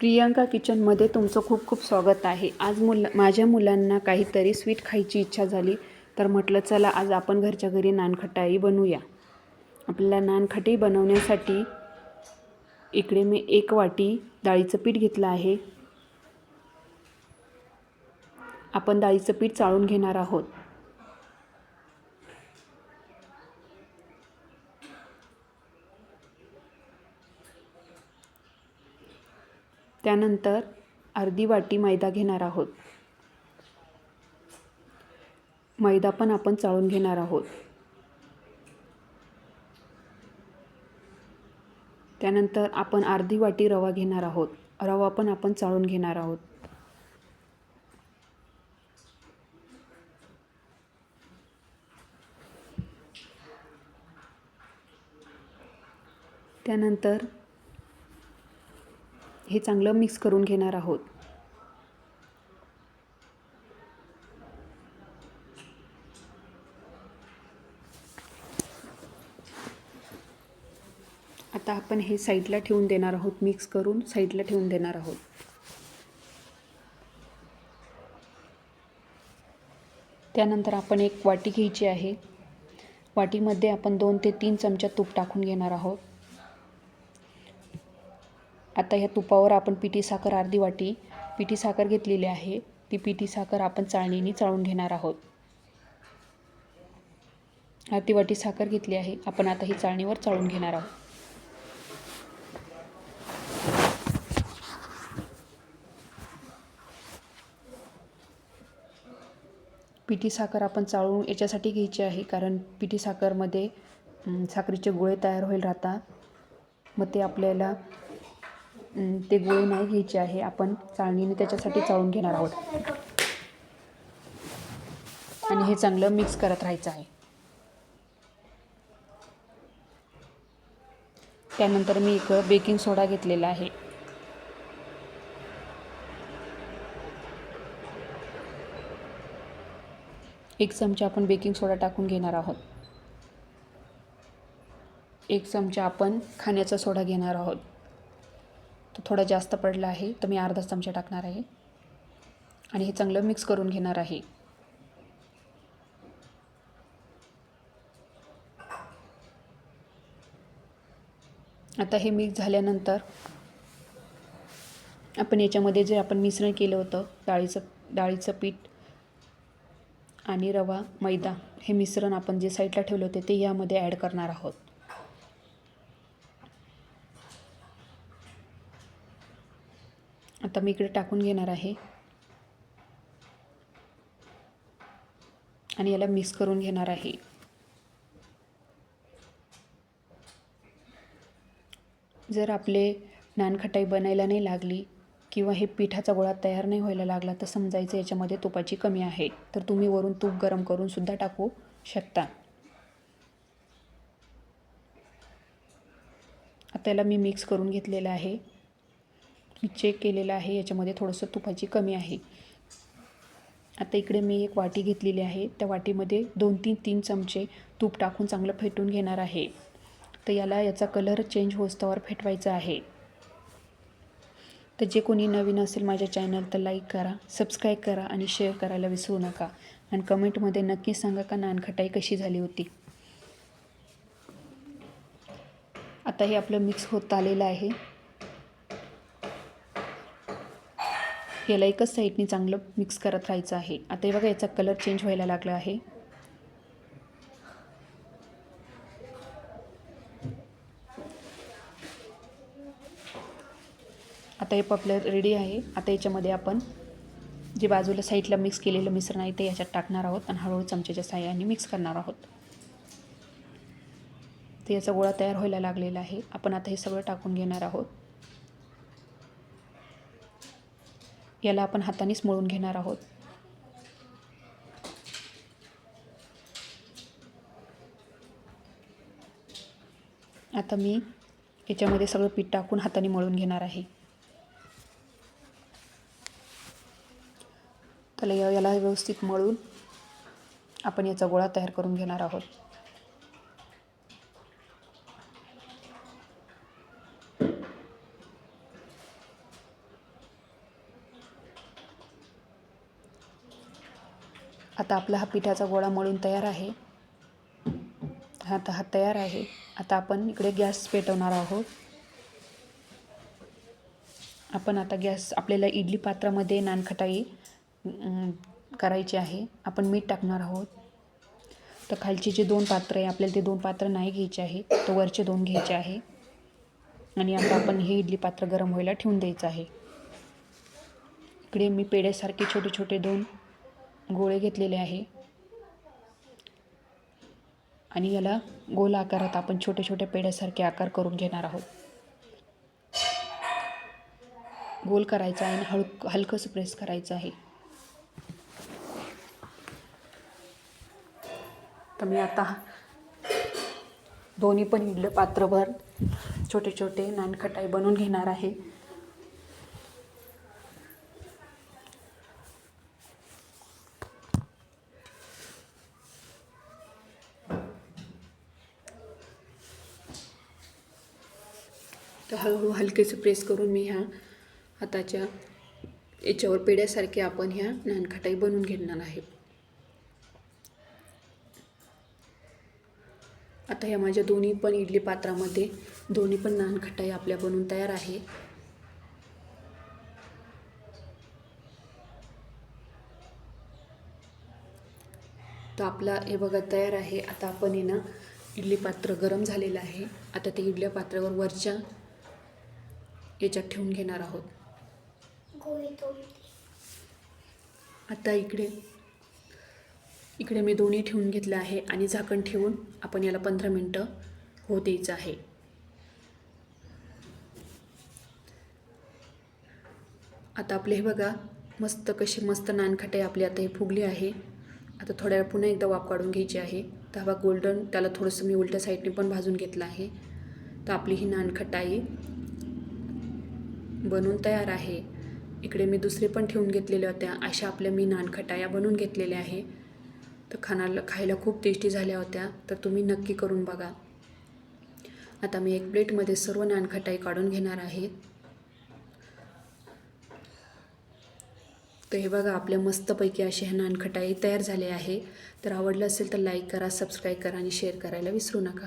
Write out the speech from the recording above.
प्रियांका किचनमध्ये तुमचं खूप खूप स्वागत आहे. आज मुल माझ्या मुलांना काहीतरी स्वीट खायची इच्छा झाली तर म्हटलं चला आज आपण घरच्या घरी नानखटाई बनवूया. आपल्याला नानखटाई बनवण्यासाठी इकडे मी एक वाटी डाळीचं पीठ घेतलं आहे. आपण डाळीचं पीठ चाळून घेणार आहोत. त्यानंतर अर्धी वाटी मैदा घेणार आहोत. मैदा पण आपण चाळून घेणार आहोत. त्यानंतर आपण अर्धी वाटी रवा घेणार आहोत. रवा पण आपण चाळून घेणार आहोत. त्यानंतर हे चांगलं मिक्स करून घेणार आहोत. आता आपण हे साईडला ठेवून देणार आहोत मिक्स करून साईडला ठेवून देणार आहोत. त्यानंतर आपण एक वाटी घ्यायची आहे. वाटीमध्ये आपण दोन ते तीन चमचा तूप टाकून घेणार आहोत. आता ह्या तुपावर आपण पिठी साखर अर्धी वाटी पिठी साखर घेतलेली आहे. ती पिठी साखर आपण चाळणीने चाळून घेणार आहोत. अर्धी वाटी साखर घेतली आहे. आपण आता ही चाळणीवर चाळून घेणार आहोत. पिठी साखर आपण चाळून याच्यासाठी घ्यायची आहे कारण पिठी साखरमध्ये साखरेचे गोळे तयार होईल राहता. मग ते आपल्याला ते गोळे नाही घ्यायचे आहे. आपण चाळणीने त्याच्यासाठी चाळून घेणार आहोत. आणि हे चांगलं मिक्स करत राहायचं आहे. त्यानंतर मी एक बेकिंग सोडा घेतलेला आहे. एक चमचा आपण बेकिंग सोडा टाकून घेणार आहोत. एक चमचा आपण खाण्याचा सोडा घेणार आहोत. तो थोडा जास्त पडला आहे तर मी अर्धा चमचा टाकणार आहे. आणि हे चांगलं मिक्स करून घेणार आहे. आता हे मिक्स झाल्यानंतर आपण याच्यामध्ये जे आपण मिश्रण केलं होतं डाळीचं डाळीचं पीठ आणि रवा मैदा हे मिश्रण आपण जे साईडला ठेवलं होते ते यामध्ये ॲड करणार आहोत. आता मी इकडे टाकून घेणार आहे. आणि याला मिक्स करून घेणार आहे. जर आपले नानखटाई बनायला नाही लागली किंवा हे पिठाचा गोळा तयार नाही व्हायला लागला तर समजायचं याच्यामध्ये तुपाची कमी आहे. तर तुम्ही वरून तूप गरम करून सुद्धा टाकू शकता. आता याला मी मिक्स करून घेतलेलं आहे. मी चेक केलेलं आहे. याच्यामध्ये थोडंसं तुपाची कमी आहे. आता इकडे मी एक वाटी घेतलेली आहे. त्या वाटीमध्ये दोन तीन तीन चमचे तूप टाकून चांगलं फेटून घेणार आहे. तर याला याचा कलर चेंज होस्तावर फेटवायचा आहे. तर जे कोणी नवीन असेल माझ्या चॅनल तर लाईक करा सबस्क्राईब करा आणि शेअर करायला विसरू नका. आणि कमेंटमध्ये नक्की सांगा का नानखटाई कशी झाली होती. आता हे आपलं मिक्स होत आलेलं आहे. याला एकच साईडने चांगलं मिक्स करत राहायचं आहे. आता हे बघा याचा कलर चेंज व्हायला लागला आहे. आता हे पॉपलर रेडी आहे. आता याच्यामध्ये आपण जे बाजूला साईडला मिक्स केलेलं मिश्रण आहे ते याच्यात टाकणार आहोत आणि हळूहळू चमच्याच्या साह्याने मिक्स करणार आहोत. तर याचा गोळा तयार व्हायला लागलेला आहे. आपण आता हे सगळं टाकून घेणार आहोत. याला आपण हातानेच मळून घेणार आहोत. आता मी याच्यामध्ये सगळं पीठ टाकून हाताने मळून घेणार आहे. त्याला या- याला व्यवस्थित मळून आपण याचा गोळा तयार करून घेणार आहोत. आता आपला हा पिठाचा गोळा मळून तयार आहे. हा तर हा तयार आहे. आता आपण इकडे गॅस पेटवणार आहोत. आपण आता गॅस आपल्याला इडली पात्रामध्ये नानखटाई करायची आहे. आपण मीठ टाकणार आहोत. तर खालचे जे दोन पात्र आहे आपल्याला ते दोन पात्र नाही घ्यायचे आहे. तर वरचे दोन घ्यायचे आहे. आणि आता आपण हे इडली पात्र गरम व्हायला ठेवून द्यायचं आहे. इकडे मी पेड्यासारखे छोटे छोटे दोन गोळे घेतलेले आहे. आणि याला गोल आकारात आपण छोटे छोटे पेड्यासारखे आकार करून घेणार आहोत. गोल करायचा आहे आणि हळू हलकंसं प्रेस करायचं आहे. तर मी आता दोन्ही पण इडलं पात्रभर छोटे छोटे नानखटाई बनवून घेणार आहे. तर हळूहळू हलकेचं प्रेस करून मी ह्या हाताच्या याच्यावर पेड्यासारखे आपण ह्या नानखटाई बनवून घेणार आहे. आता ह्या माझ्या दोन्ही पण इडली पात्रामध्ये दोन्ही पण नानखटाई आपल्या बनवून तयार आहे. तर आपला हे बघा तयार आहे. आता आपण हे ना इडली पात्र गरम झालेलं आहे. आता ते इडल्या पात्रावर वरच्या याच्यात ठेवून घेणार आहोत. आता इकडे इकडे मी दोन्ही ठेवून घेतलं आहे आणि झाकण ठेवून आपण याला पंधरा मिनटं होऊ द्यायचं आहे. आता आपले हे बघा मस्त कशी मस्त नानखटाई आपली आता हे फुगली आहे. आता थोड्या वेळ पुन्हा एकदा वाफ काढून घ्यायची आहे. तर हा गोल्डन त्याला थोडंसं मी उलट्या साईडने पण भाजून घेतलं आहे. तर आपली ही नानखटाई बनवून तयार आहे. इकडे मी दुसरे पण ठेवून घेतलेल्या होत्या. अशा आपल्या मी नानखटाया बनवून घेतलेल्या आहे. तर खानाला खायला खूप टेस्टी झाल्या होत्या. तर तुम्ही नक्की करून बघा. आता मी एक प्लेटमध्ये सर्व नानखटाई काढून घेणार आहे. तर हे बघा आपल्या मस्तपैकी असे ह्या नानखटाई तयार झाले आहे. तर आवडलं असेल तर लाईक करा सबस्क्राईब करा आणि शेअर करायला विसरू नका.